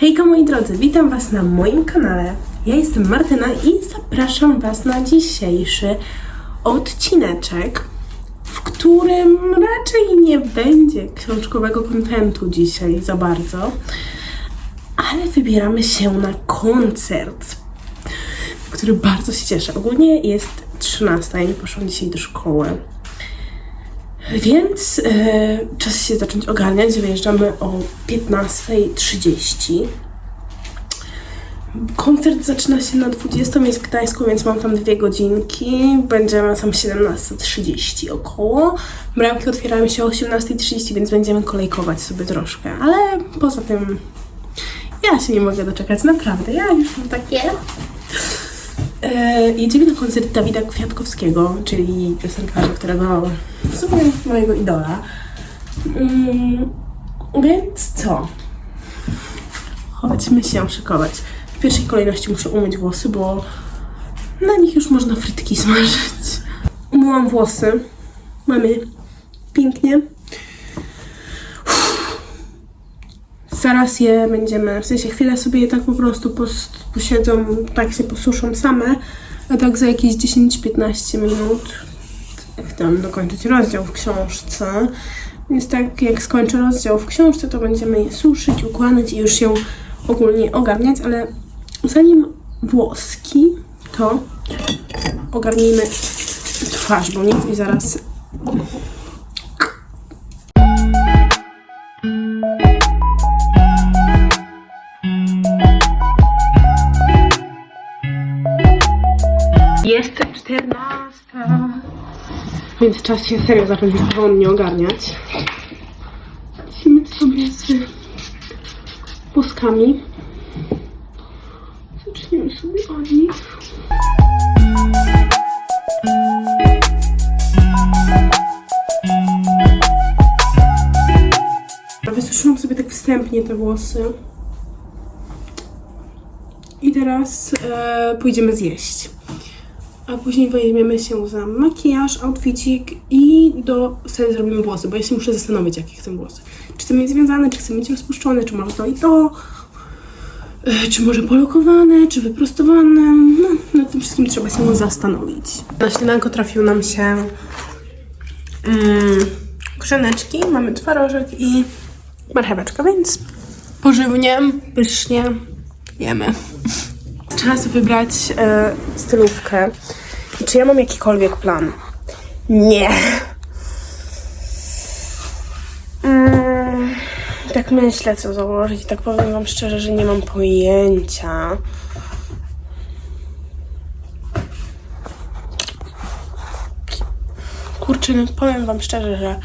Hejka moi drodzy, witam was na moim kanale. Ja jestem Martyna i zapraszam was na dzisiejszy odcineczek, w którym raczej nie będzie książkowego kontentu dzisiaj za bardzo, ale wybieramy się na koncert, który bardzo się cieszę. Ogólnie jest 13, ja nie poszłam dzisiaj do szkoły. Więc e, czas się zacząć ogarniać. Wyjeżdżamy o 15.30. Koncert zaczyna się na 20, jest w Gdańsku, więc mam tam dwie godzinki. Będziemy tam 17.30 około. Bramki otwierają się o 18.30, więc będziemy kolejkować sobie troszkę. Ale poza tym ja się nie mogę doczekać, naprawdę. Ja już mam takie... E, jedziemy na koncert Dawida Kwiatkowskiego, czyli piosenkarza, którego w sumie mojego idola. Mm, więc co? Chodźmy się szykować. W pierwszej kolejności muszę umyć włosy, bo na nich już można frytki smażyć. Umyłam włosy. Mamy pięknie. Zaraz je będziemy, w sensie chwilę sobie je tak po prostu pos, posiedzą, tak się posuszą same, a tak za jakieś 10-15 minut chcę dokończyć rozdział w książce. Więc tak jak skończę rozdział w książce, to będziemy je suszyć, układać i już się ogólnie ogarniać, ale zanim włoski, to ogarnijmy twarz, bo nic i zaraz Więc czas się serio zacząć porządnie ogarniać. Lecimy sobie z włoskami. Zaczniemy sobie od nich. Wysuszyłam sobie tak wstępnie te włosy. I teraz e, pójdziemy zjeść. A później weźmiemy się za makijaż, outfitik i do sobie zrobimy włosy, bo ja się muszę zastanowić, jakie chcę włosy. Czy chcę mieć związane, czy chcę mieć rozpuszczone, czy może to i to, e, czy może polokowane, czy wyprostowane. No, nad tym wszystkim trzeba się zastanowić. Na śniadanko trafił nam się mm, grzaneczki, mamy twarożek i marcheweczka, więc pożywnie, pysznie jemy. Czas wybrać e, stylówkę. I Czy ja mam jakikolwiek plan? Nie. Mm, tak myślę, co założyć. Tak powiem wam szczerze, że nie mam pojęcia. Kurczę, no powiem wam szczerze, że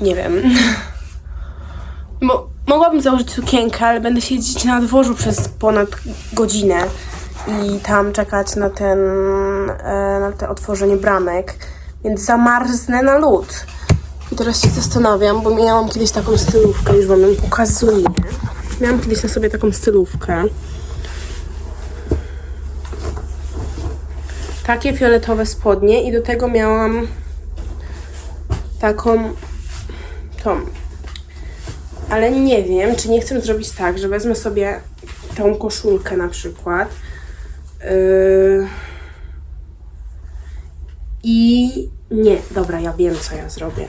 nie wiem. Bo mogłabym założyć sukienkę, ale będę siedzieć na dworzu przez ponad godzinę i tam czekać na ten, e, na te otworzenie bramek, więc zamarznę na lód. I teraz się zastanawiam, bo miałam kiedyś taką stylówkę, już wam ją pokazuję. Miałam kiedyś na sobie taką stylówkę. Takie fioletowe spodnie i do tego miałam taką tą ale nie wiem, czy nie chcę zrobić tak, że wezmę sobie tą koszulkę na przykład yy, i nie, dobra, ja wiem, co ja zrobię.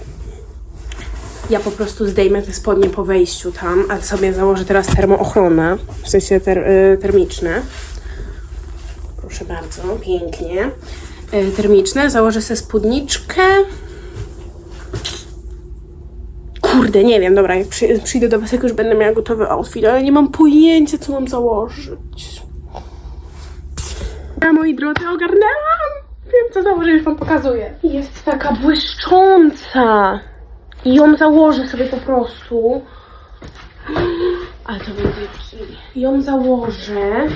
Ja po prostu zdejmę te spodnie po wejściu tam, a sobie założę teraz termoochronę, w sensie ter, yy, termiczne. Proszę bardzo, pięknie. Yy, termiczne, założę sobie spódniczkę, Kurde, nie wiem, dobra, jak przy, przyjdę do was, jak już będę miała gotowy outfit, ale nie mam pojęcia, co mam założyć. Ja, moi drodzy, ogarnęłam! Wiem, co założę, już wam pokazuję. Jest taka błyszcząca. I ją założę sobie po prostu. Ale to będzie. Ją założę.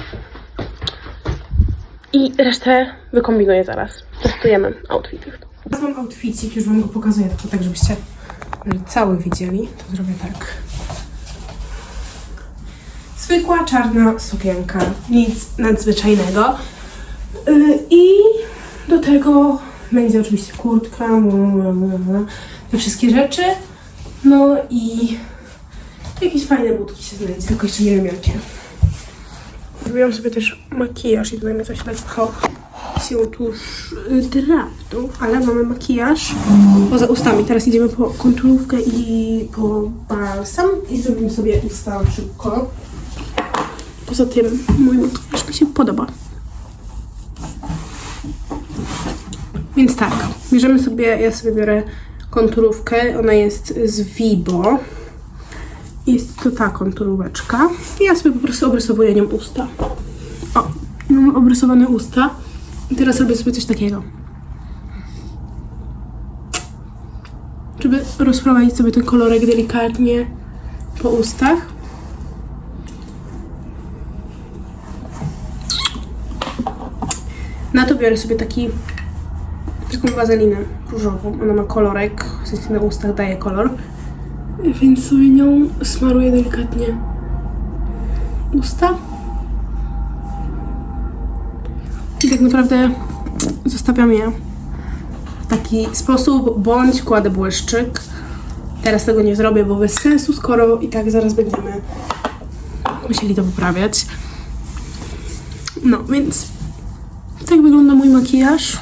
I resztę wykombinuję zaraz. Testujemy outfity. Teraz mam outfitik, już wam go pokazuję, tylko tak, żebyście cały widzieli, to zrobię tak. Zwykła czarna sukienka, nic nadzwyczajnego. Yy, I do tego będzie oczywiście kurtka, te wszystkie rzeczy. No i Jakieś fajne budki się znajdzie, tylko jeszcze nie wiem jakie. Zrobiłam sobie też makijaż i tutaj mnie coś lekko siłą tuż y, draptu, ale mamy makijaż poza ustami. Teraz idziemy po konturówkę i po balsam i zrobimy sobie usta szybko. Poza tym mój makijaż mi się podoba. Więc tak, bierzemy sobie, ja sobie biorę konturówkę, ona jest z Vibo. Jest to ta konturóweczka. I ja sobie po prostu obrysowuję nią usta. O, mam obrysowane usta. I teraz robię sobie coś takiego. Żeby rozprowadzić sobie ten kolorek delikatnie po ustach. Na to biorę sobie taki taką wazelinę różową. Ona ma kolorek, w sensie na ustach daje kolor. Więc sobie nią smaruję delikatnie usta. I tak naprawdę zostawiam je w taki sposób, bądź kładę błyszczyk. Teraz tego nie zrobię, bo bez sensu, skoro i tak zaraz będziemy musieli to poprawiać. No, więc tak wygląda mój makijaż.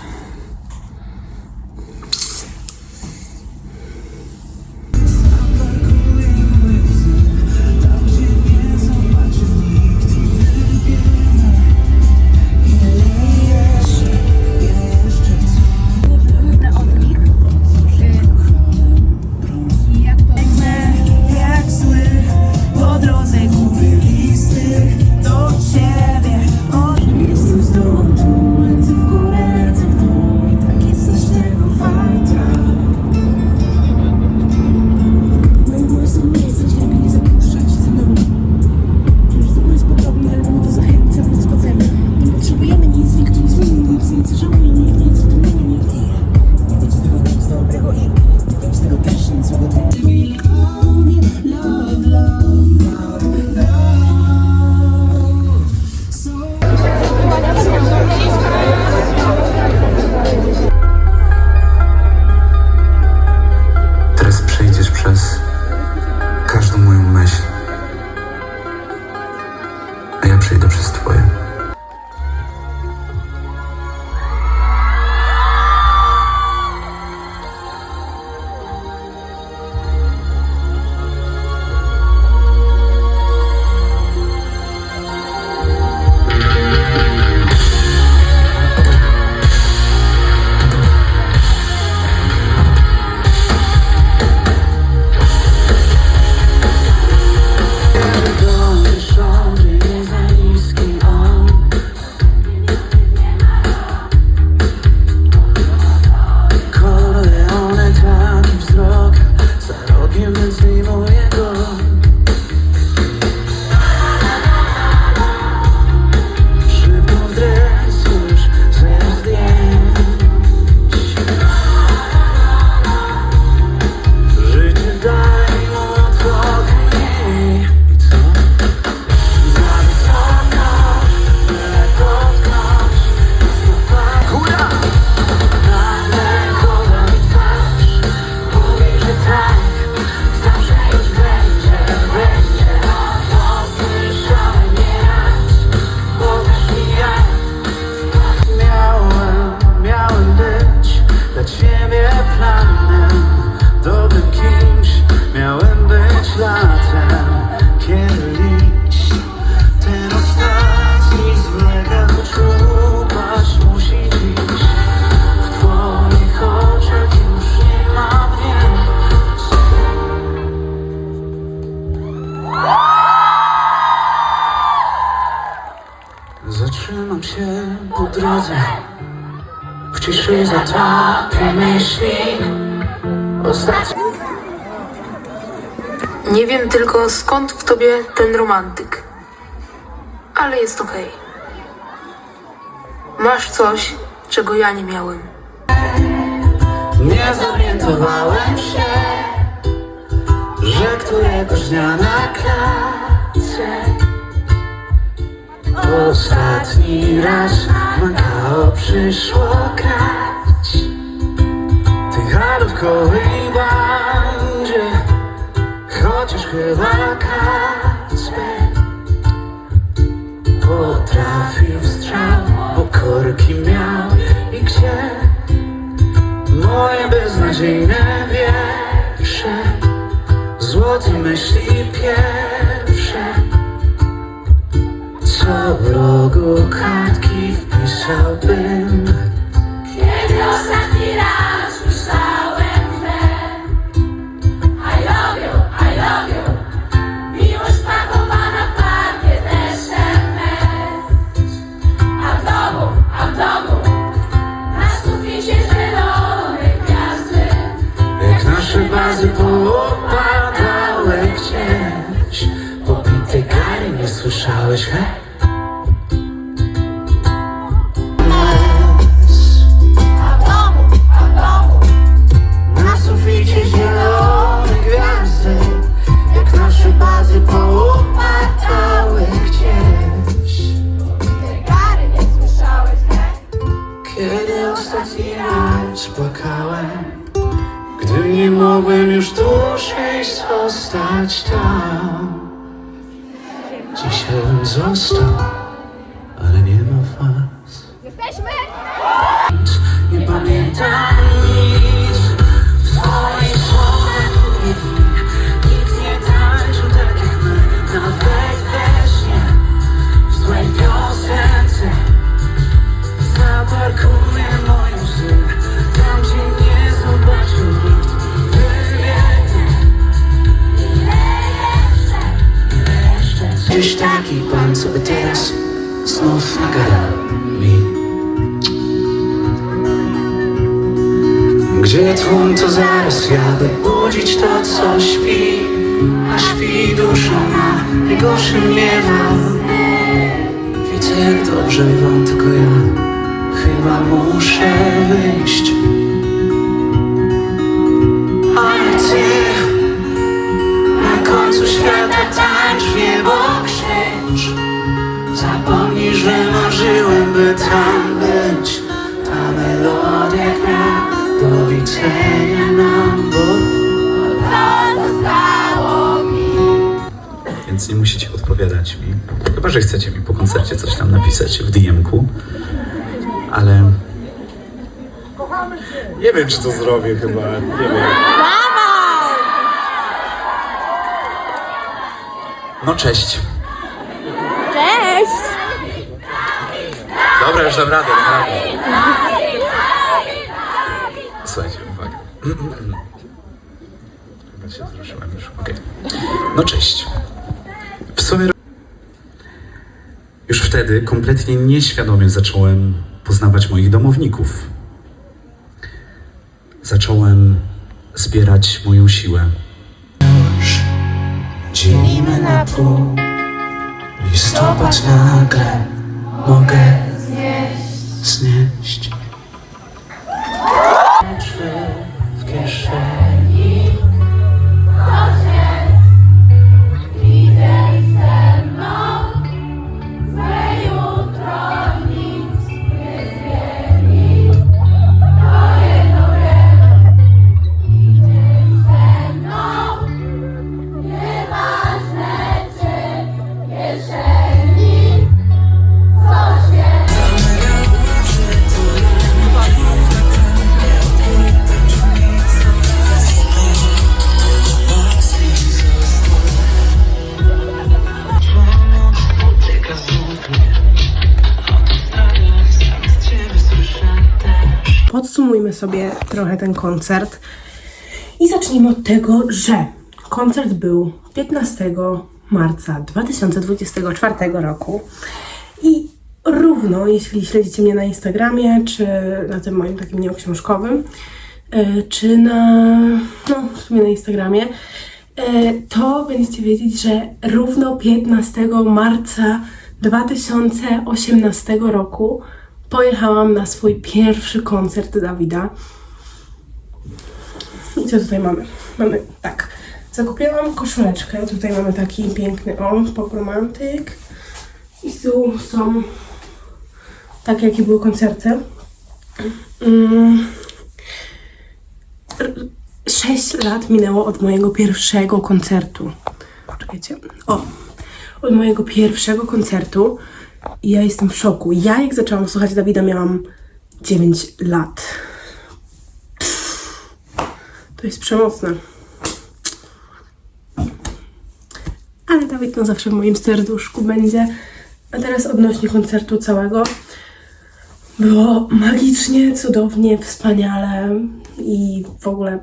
Drodze W ciszy zatapię myśli Nie wiem tylko skąd w tobie ten romantyk. Ale jest okej. Masz coś, czego ja nie miałem. Nie zorientowałem się Że któregoś dnia na klatce Ostatni raz Makao przyszło grać. Tej halówkowej bandzie chociaż chyba Kacper potrafił strzał, bo korki miał i gdzie moje beznadziejne wiersze, złote myśli pierwsze, mogłem już dłużej zostać tam Dzisiaj bym został, ale nie ma was Jesteśmy! Pan, co by teraz Znów nagadał mi. Gdzie tłum, to zaraz ja, by budzić to, co śpi A śpi dusza ma, najgorszy miewa Widzę, jak dobrze wam, tylko ja Chyba muszę wyjść że marzyłem, by tam być Ta melodia gra Do widzenia nam, bo Co zostało mi? Więc nie musicie odpowiadać mi. Chyba, że chcecie mi po koncercie coś tam napisać w DM-ku. Ale... Nie wiem, czy to zrobię chyba. Nie wiem. No cześć. Cześć! Dobra, już dam radę, dam radę. Słuchajcie, uwaga. Chyba się wzruszyłem już. Okej. No cześć. W sumie już wtedy kompletnie nieświadomie zacząłem poznawać moich domowników. Zacząłem zbierać moją siłę. dzielimy na pół Listopad nagle mogę ですね。Podsumujmy sobie trochę ten koncert. I zacznijmy od tego, że koncert był 15 marca 2024 roku. I równo, jeśli śledzicie mnie na Instagramie, czy na tym moim takim nieoksiążkowym, e, czy na, no, w sumie na Instagramie, e, to będziecie wiedzieć, że równo 15 marca 2018 roku pojechałam na swój pierwszy koncert Dawida. I co tutaj mamy? Mamy tak. Zakupiłam koszuleczkę. Tutaj mamy taki piękny o, pop romantyk. I tu są takie, jakie były koncerty. Mm. R- 6 lat minęło od mojego pierwszego koncertu. Czekajcie. O, od mojego pierwszego koncertu. Ja jestem w szoku. Ja, jak zaczęłam słuchać Dawida, miałam 9 lat. To jest przemocne. Ale Dawid no zawsze w moim serduszku będzie. A teraz odnośnie koncertu całego. Było magicznie, cudownie, wspaniale i w ogóle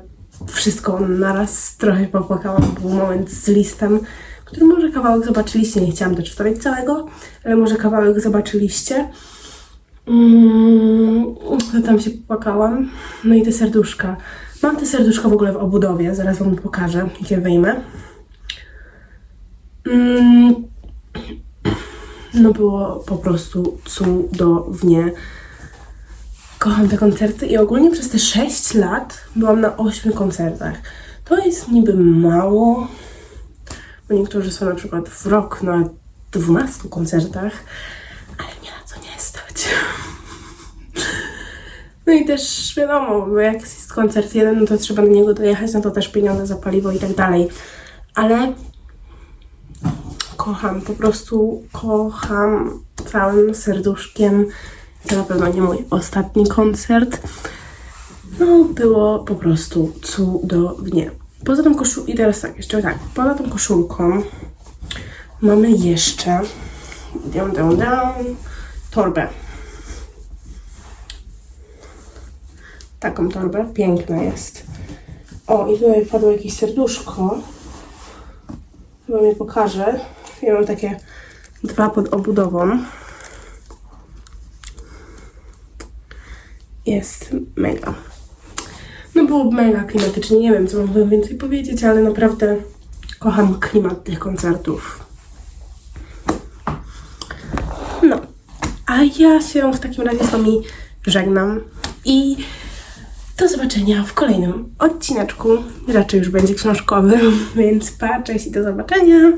wszystko naraz. Trochę popłakałam, był moment z listem, który może kawałek zobaczyliście. Nie chciałam wstawiać całego, ale może kawałek zobaczyliście. Mm, tam się popłakałam. No i te serduszka. Mam te serduszka w ogóle w obudowie, zaraz wam pokażę, jak je wyjmę. Mm, no było po prostu cudownie. Kocham te koncerty i ogólnie przez te 6 lat byłam na 8 koncertach. To jest niby mało, bo niektórzy są na przykład w rok na 12 koncertach, ale mnie na co nie stać. No i też wiadomo, bo jak jest koncert jeden, no to trzeba na niego dojechać, no to też pieniądze za paliwo i tak dalej. Ale kocham, po prostu kocham całym serduszkiem. To na pewno nie mój ostatni koncert. No, było po prostu cudownie. Poza tą koszulką, i teraz tak, jeszcze tak, poza tą koszulką mamy jeszcze dum, dum, dum, torbę. Taką torbę, piękna jest. O, i tutaj wpadło jakieś serduszko. Chyba mi pokażę. Ja mam takie dwa pod obudową. Jest mega. Było mega klimatycznie. Nie wiem, co mam więcej powiedzieć, ale naprawdę kocham klimat tych koncertów. No, a ja się w takim razie z Wami żegnam i do zobaczenia w kolejnym odcineczku. Raczej już będzie książkowy, więc pa, cześć i do zobaczenia.